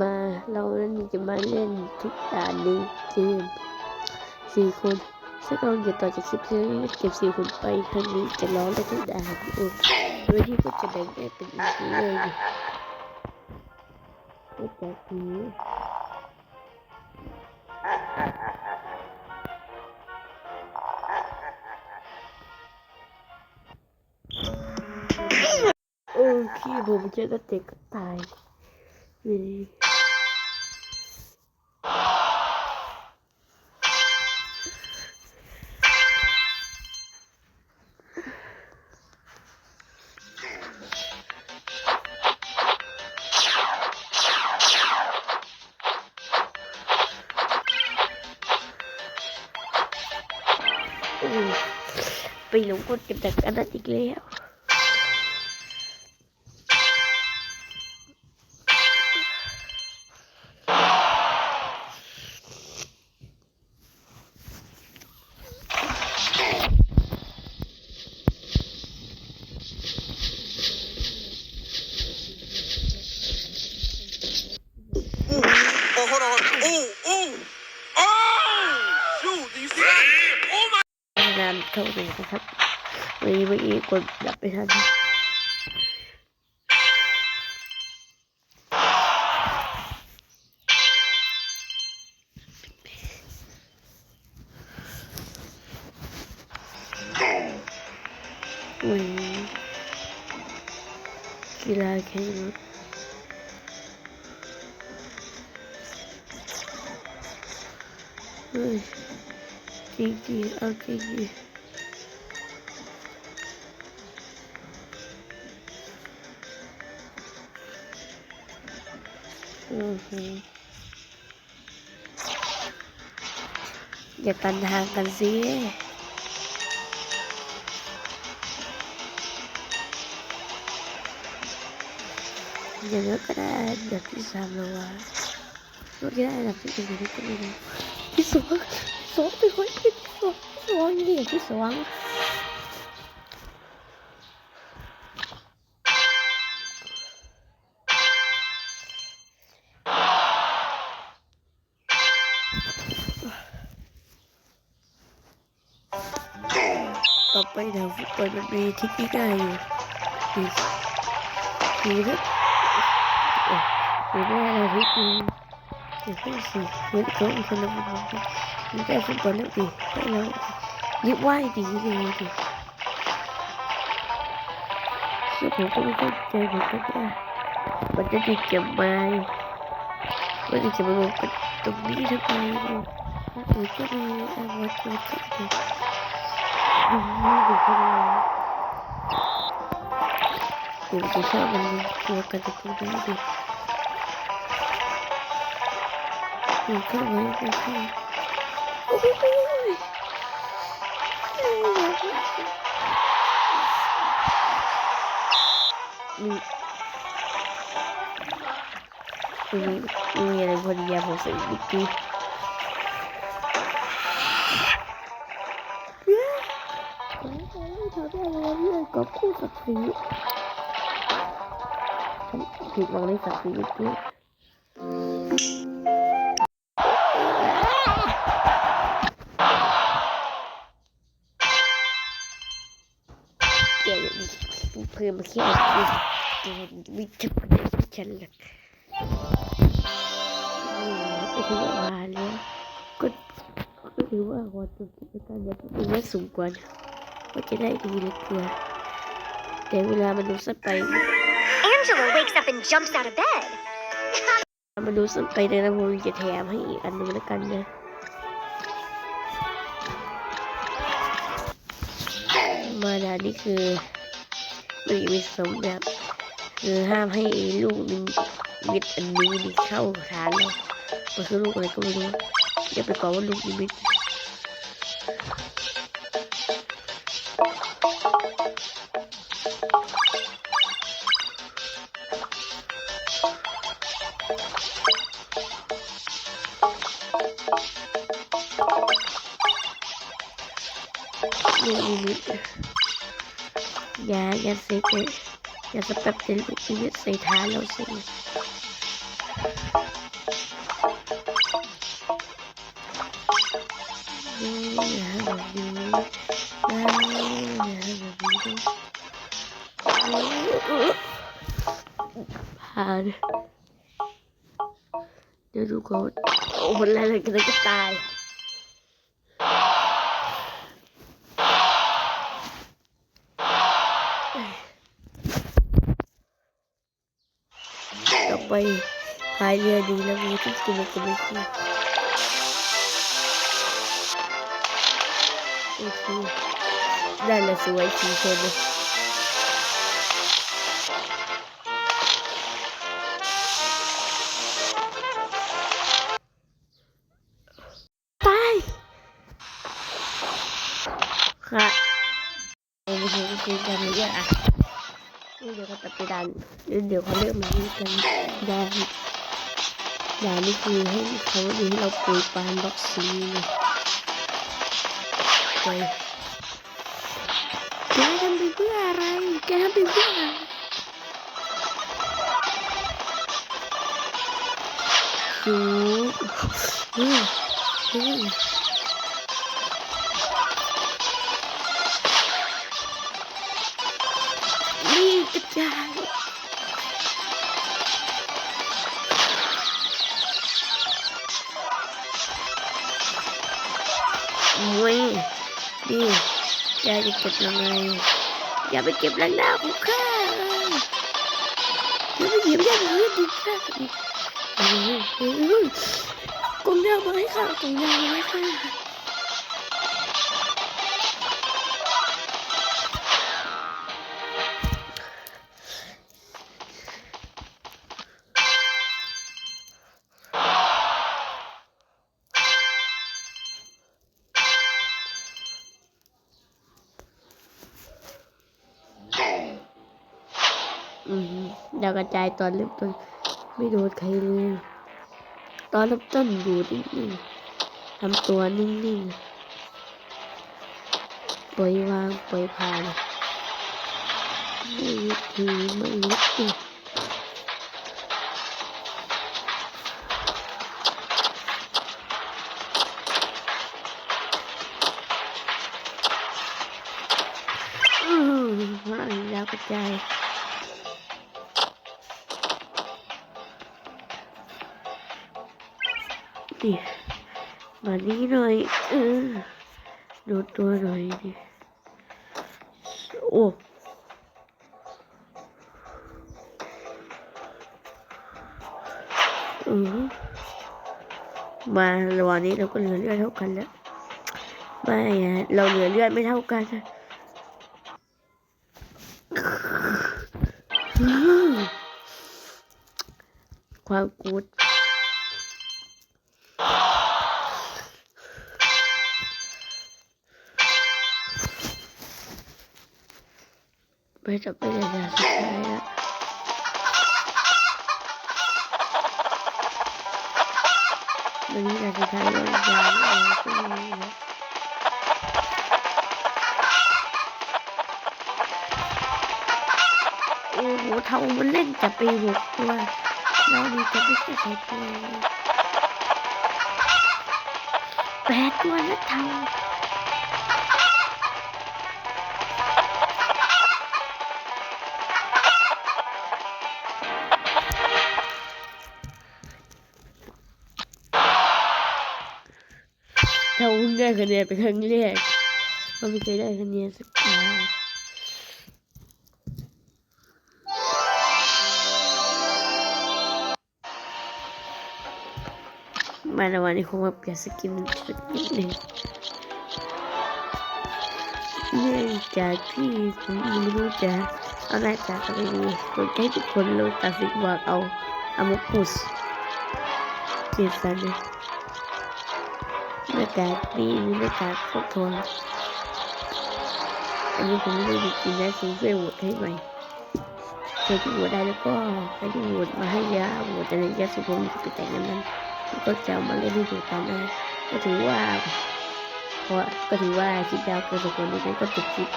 มาเรานั้นจะมาเล่นทุกด่านในเกมสี่คนซึ่งเราจะต่อจากคลิปที่เก็บสี่คนไปครั้งนี้จะร้องได้ทุกด่านโดยที่ก็จะแบ่งได้เป็นอีกเลยก็จากนี้โอ้พี่ผมเจอกับเด็กก็ตาย นี่โอ้ไปหลงกด นี้เมื่อกี้กดดับไป อาจริงๆอือหืออย่ากันทางกันสิอย่างนั้นก็ได้อันดับที่สามแล้ววะเมื่อกี้ได้อันดับที่หนึ่งที่ก็ไม่รู้ที่สองสองเป็นคนที่สองที่สองนี่ที่สอง ต่อไปทางฟุตบอลมันมีทิกง่ายๆอยู่คือคือถ้าโอ้หรือว่เราทิกนึงเดี๋ยวให้สิเหมือนเขาอีกคนละมุมมันได้ฟุตบอลแล้วดิให้เรายิบไหวดีเลยดิซึ่งผมก็ไม่เข้าใจเหมือนกันว่ามันจะติดเก็บมามันจะมาลงกันตรงนี้ทำไมเออเออก็เลยเอาไว้ตัวที่ดีอืมไม่ดูเขาเลยเดี๋ยวจะชอบมันตัวกันจะตัวนี้ดิเดี๋ยวเข้า ไว้ไปเข้าโอ้ยโอ้ ก็คู่กับสีฉันผิดหวังในสายชีวิตนี้เกลียดดิเพื่อมาเขียนดิเกลียวิจารณ์ฉันหลักไปถึงว่าแล้วก็ก็ถือว่าวันจบกิจการแบบนี้สูงกว่านะก็จะได้ดีเหลือ เกินแต่เวลามันดูสักไป Angela wakes up and jumps out of bed. มันดูสักไปในนะผมจะแถมให้อีกอันหนึงแล้วกันนะมาดานี่คือมันมีสองแบบคือห้ามให้ลูกมันมิดอันนี้นี่เข้าฐานเรามันคือลูกอะไรก็ไม่รู้อย่าไปกล่าวว่าลูกนิมิต อย่าอย่าเสกเลยอย่าสแปบเป็นลูกนิตใส่ฐานเราสิอย่าแบบนี้อย่าแบบนี้ผ่านเดี๋ยวดูก่อนโอ้โหอะไรกันก็ตาย ต่อไปพายเรือดีแล้วมีที่กินมันจะไม่กินโอเคได้ละสวยสีชนเลยตายค่ะเราไปดูคุยกันเลยอะนี่เดี๋ยวก็จะไปดัน เดี๋ยวเขาเริ่มมาที่กันดา นดานนี่คือให้เขาดูให้เราปุยปานบ็อกซีเลยไปแกทำไปเพื่ออะไรแกทำไปเพื่ออะไรสูอืมอืมนี่กระจาย โอ้ยนี่แกจะเก็บยังไงอย่าไปเก็บแรงดาวของข้าอย่าไปเหยียบย่ำพื้นดิข้ากออเออกงยาวมาให้ข้ากงยาวมาให้ข้า อืมดากระจายตอนเริ่มต้น ไม่โดนใครเลย ตอนเริ่มต้นอยู่นิ่งๆทำตัวนิ่งๆปล่อยวางปล่อยผ่าน ไม่ยึดถือไม่ยึดติด ดิมานี่หน่อยเออดูตัวหน่อยดิโอ้มาระหว่างนี้เราก็เหลือเลือดเท่ากันแล้วไม่เราเหลือเลือดไม่เท่ากันอะความกูด ไปจะไปในด่านสุดท้ายแล้ววันนี้ด่านสุดท้ายเรายาวเองก็มีนะโอ้โหเทามันเล่นจับไปหกตัวเราดีจะไม่ใช่ใช้ตัวแปดตัวแล้วเทา ถ้าอุ้นได้คะแนนเป็นครั้งแรกก็ไม่เคยได้คะแนนสักครั้งมาในวันนี้คงมาเปลี่ยนสกินสักนิดหนึ่งเนื่องจากที่ผมไม่รู้จะเอาหน้าจากอะไรดีผมจะให้ทุกคนลงตัดสินว่าเอาอามุกุสเกียรติสันเลย หน้ากากดีมีหน้ากากครอบทองอันนี้ผมไม่ได้จริงนะคุณช่วยโหวตให้ใหม่ใครที่โหวตได้แล้วก็ใครที่โหวตมาให้ยาโหวตอะไรยาสุผมจะไปแต่งนั้นนั้นก็จะมาเล่นให้ดูกันนะก็ถือว่าพราะก็ถือว่าคลิปยาวเกินสมควรดังนั้นก็จบคลิป